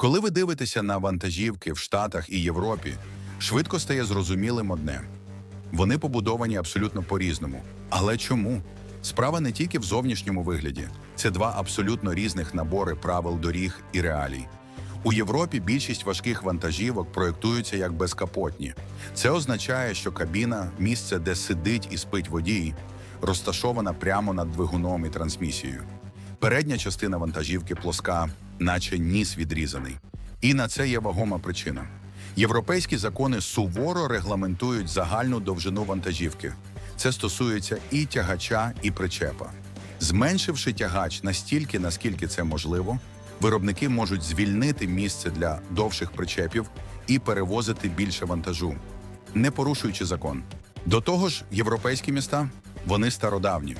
Коли ви дивитеся на вантажівки в Штатах і Європі, швидко стає зрозумілим одне: вони побудовані абсолютно по-різному. Але чому? Справа не тільки в зовнішньому вигляді, це два абсолютно різних набори правил доріг і реалій. У Європі більшість важких вантажівок проєктуються як безкапотні. Це означає, що кабіна місце, де сидить і спить водій, розташована прямо над двигуном і трансмісією. Передня частина вантажівки плоска, наче ніс відрізаний. І на це є вагома причина. Європейські закони суворо регламентують загальну довжину вантажівки. Це стосується і тягача, і причепа. Зменшивши тягач настільки, наскільки це можливо, виробники можуть звільнити місце для довших причепів і перевозити більше вантажу, не порушуючи закон. До того ж, європейські міста вони стародавні.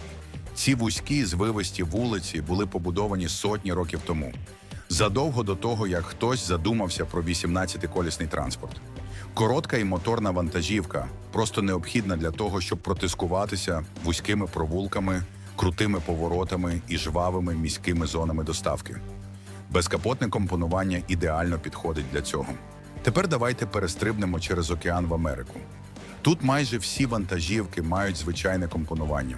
Ці вузькі звивисті вулиці були побудовані сотні років тому, задовго до того, як хтось задумався про 18-колісний транспорт. Коротка і моторна вантажівка просто необхідна для того, щоб протискуватися вузькими провулками, крутими поворотами і жвавими міськими зонами доставки. Безкапотне компонування ідеально підходить для цього. Тепер давайте перестрибнемо через океан в Америку. Тут майже всі вантажівки мають звичайне компонування.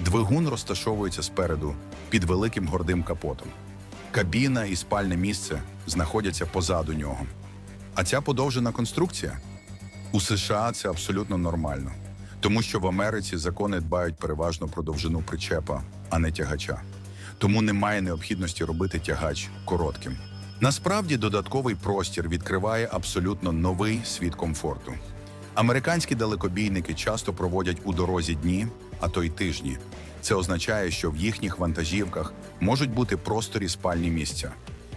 Двигун розташовується спереду під великим гордим капотом. Кабіна і спальне місце знаходяться позаду нього. А ця подовжена конструкція у США це абсолютно нормально, тому що в Америці закони дбають переважно про довжину причепа, а не тягача. Тому немає необхідності робити тягач коротким. Насправді додатковий простір відкриває абсолютно новий світ комфорту. Американські далекобійники часто проводять у дорозі дні, а то й тижні. Це означає, що в їхніх вантажівках можуть бути просторі спальні місця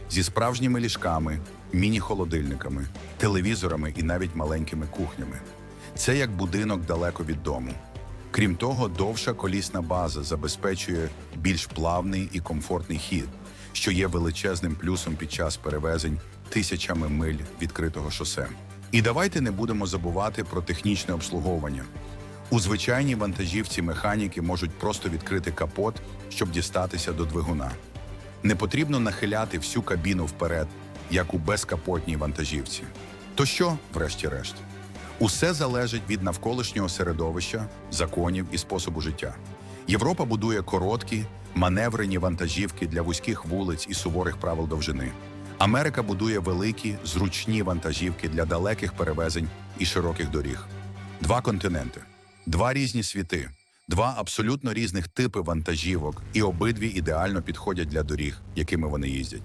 зі справжніми ліжками, міні-холодильниками, телевізорами і навіть маленькими кухнями. Це як будинок далеко від дому. Крім того, довша колісна база забезпечує більш плавний і комфортний хід, що є величезним плюсом під час перевезень тисячами миль відкритого шосе. І давайте не будемо забувати про технічне обслуговування. У звичайній вантажівці механіки можуть просто відкрити капот, щоб дістатися до двигуна. Не потрібно нахиляти всю кабіну вперед, як у безкапотній вантажівці. То що, врешті-решт? Усе залежить від навколишнього середовища, законів і способу життя. Європа будує короткі, маневрені вантажівки для вузьких вулиць і суворих правил довжини. Америка будує великі, зручні вантажівки для далеких перевезень і широких доріг. Два континенти, два різні світи, два абсолютно різних типи вантажівок, і обидві ідеально підходять для доріг, якими вони їздять.